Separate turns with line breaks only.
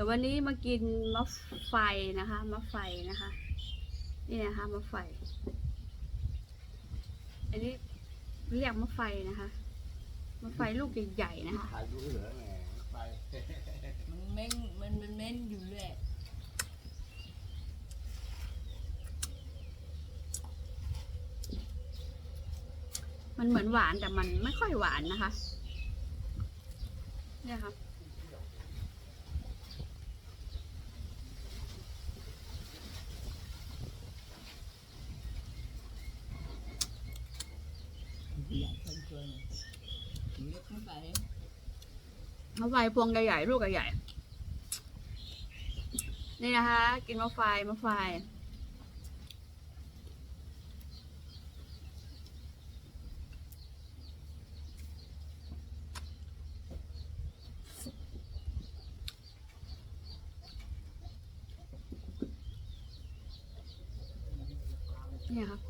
ดี๋ยววันนี้มากินมะไฟนะคะมะไฟนะคะ นี่นะคะมะไฟ อันนี้เรียกมะไฟนะคะมะไฟลูกใหญ่ๆนะคะ
ถ่ายดูเหลือแหมไป
มันเม้นมันมันเม้นอยู่เลย
มันเหมือนหวานแต่มันไม่ค่อยหวานนะคะ เนี่ยครับ
อยากคนชวนเล็กไมะ
ไฟพวงใหญ่ๆลูกใหญ่ๆนี่นะคะ กินมะไฟมะไฟเนี่ยครับ